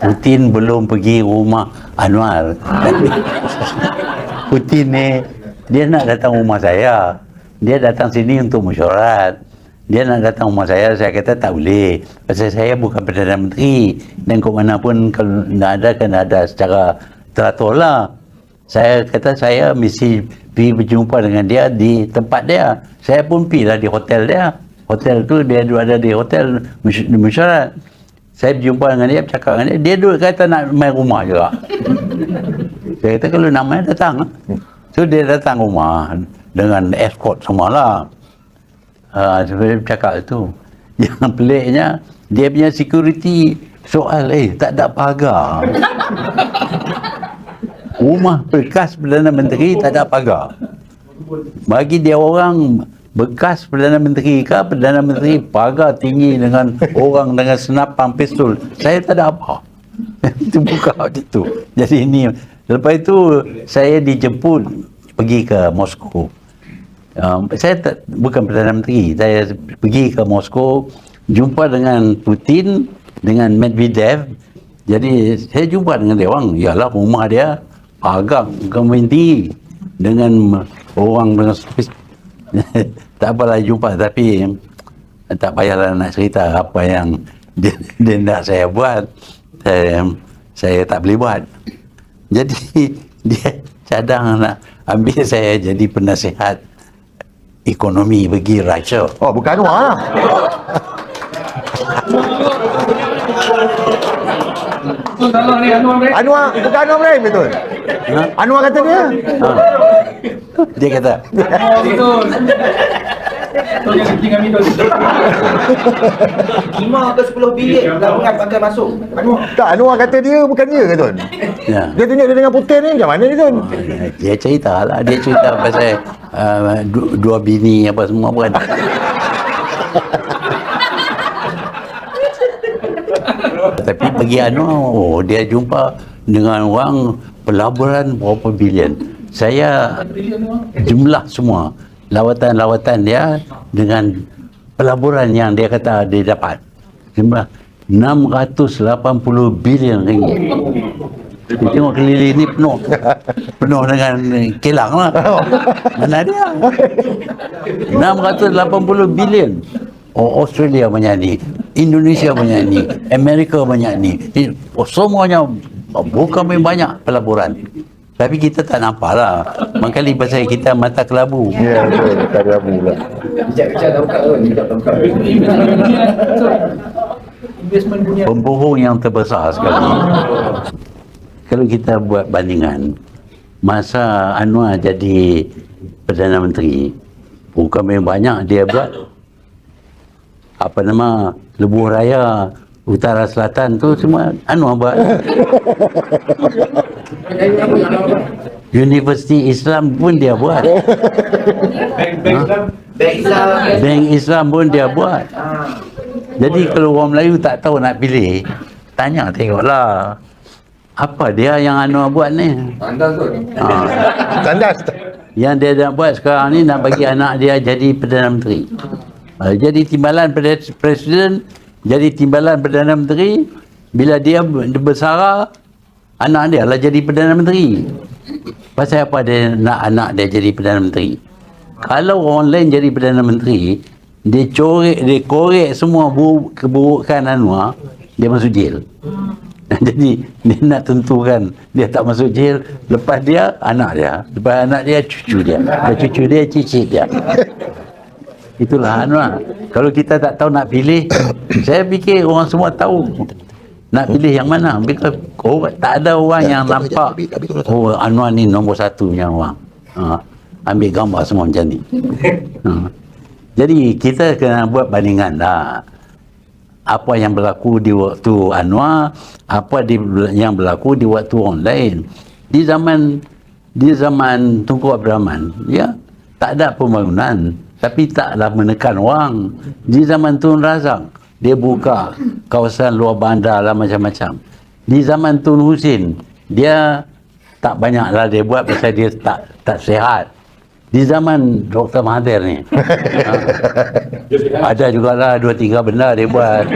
Putin belum pergi rumah Anwar. Putin ni dia nak datang rumah saya. Dia datang sini untuk mesyuarat. Dia nak datang rumah saya, saya kata tak boleh. Pasal saya bukan Perdana Menteri. Dan ke mana pun kalau nak ada, kan ada secara teratur lah. Saya kata saya mesti pergi berjumpa dengan dia di tempat dia. Saya pun pergi lah di hotel dia. Hotel tu dia ada di hotel mesy- mesyuarat. Saya berjumpa dengan dia, bercakap dengan dia. Dia duduk kata nak main rumah juga. Saya kata kalau nak main datang. lah. So dia datang rumah dengan escort semualah. Uh, saya bercakap tu. Yang peliknya, dia punya security soal, eh tak ada pagar. Rumah bekas Perdana Menteri tak ada pagar. Bagi dia orang bekas Perdana Menteri ke Perdana Menteri pagar tinggi dengan orang dengan senapang pistol. Saya tak ada apa. itu buka macam tu. Jadi ini lepas itu saya dijemput pergi ke Moskow. Um, saya tak, bukan Perdana Menteri. Saya pergi ke Moskow jumpa dengan Putin dengan Medvedev. Jadi saya jumpa dengan dia orang. Ialah rumah dia pagar keminti dengan orang dengan spes- tak apalah jumpa tapi tak payahlah nak cerita apa yang dia, dia nak saya buat saya, saya tak boleh buat jadi dia cadang nak ambil saya jadi penasihat ekonomi bagi Russia Oh, bukan lah. Anwar, bukan Anwar Ibrahim betul. ha? Anwar kata dia. ha. dia kata Betul. Betul jangan tinggal minum. 5 ke 10 bilik gabungan pakai masuk. Tak, Anwar kata dia bukan dia ke Tun? ya. Dia tunjuk dia dengan Putin ni macam mana ni Tun? dia cerita lah dia cerita pasal uh, du- dua bini apa semua bukan tapi pergi anu oh dia jumpa dengan orang pelaburan berapa bilion. Saya jumlah semua lawatan-lawatan dia dengan pelaburan yang dia kata dia dapat. Jumlah 680 bilion ringgit. Dia tengok keliling ni penuh. Penuh dengan kilang lah. Mana dia? 680 bilion. oh, Australia banyak ni Indonesia banyak ni Amerika banyak ni oh, semuanya bukan main banyak pelaburan tapi kita tak nampak lah Mangkali pasal kita mata kelabu Ya, betul. Tak ada Abu lah. kejap-kejap dah buka tu, kejap dah buka. Investment dunia. pembohong yang terbesar sekali. Kalau kita buat bandingan, masa Anwar jadi Perdana Menteri, bukan main banyak dia buat apa nama lebuh raya utara selatan tu semua Anwar buat. Universiti Islam pun dia buat. Bank Islam. Bank Islam pun dia buat. Ah. Jadi kalau orang Melayu tak tahu nak pilih, tanya tengoklah. Apa dia yang Anwar buat ni? Anda tu. Ha, Tandas. yang dia nak buat sekarang ni nak bagi anak dia jadi Perdana Menteri. Ha, jadi timbalan Presiden, jadi timbalan Perdana Menteri, bila dia bersara, anak dia lah jadi Perdana Menteri. Pasal apa dia nak anak dia jadi Perdana Menteri? Kalau orang lain jadi Perdana Menteri, dia corek, dia korek semua buruk, keburukan Anwar, dia masuk jail. Jadi dia nak tentukan dia tak masuk jail lepas dia anak dia, lepas anak dia cucu dia, lepas cucu dia cicit dia. Itulah Anwar. Kalau kita tak tahu nak pilih, saya fikir orang semua tahu nak pilih yang mana. Because oh, tak ada orang yang nampak oh Anwar ni nombor satu yang orang. Ha, ambil gambar semua macam ni. Ha. Jadi kita kena buat bandingan lah apa yang berlaku di waktu Anwar, apa di, yang berlaku di waktu orang lain. Di zaman di zaman Tunku Abdul Rahman, ya, tak ada pembangunan, tapi taklah menekan orang. Di zaman Tun Razak, dia buka kawasan luar bandar lah macam-macam. Di zaman Tun Husin, dia tak banyaklah dia buat pasal dia tak tak sihat. Di zaman Dr. Mahathir ni, ha, ada jugalah dua tiga benda dia buat.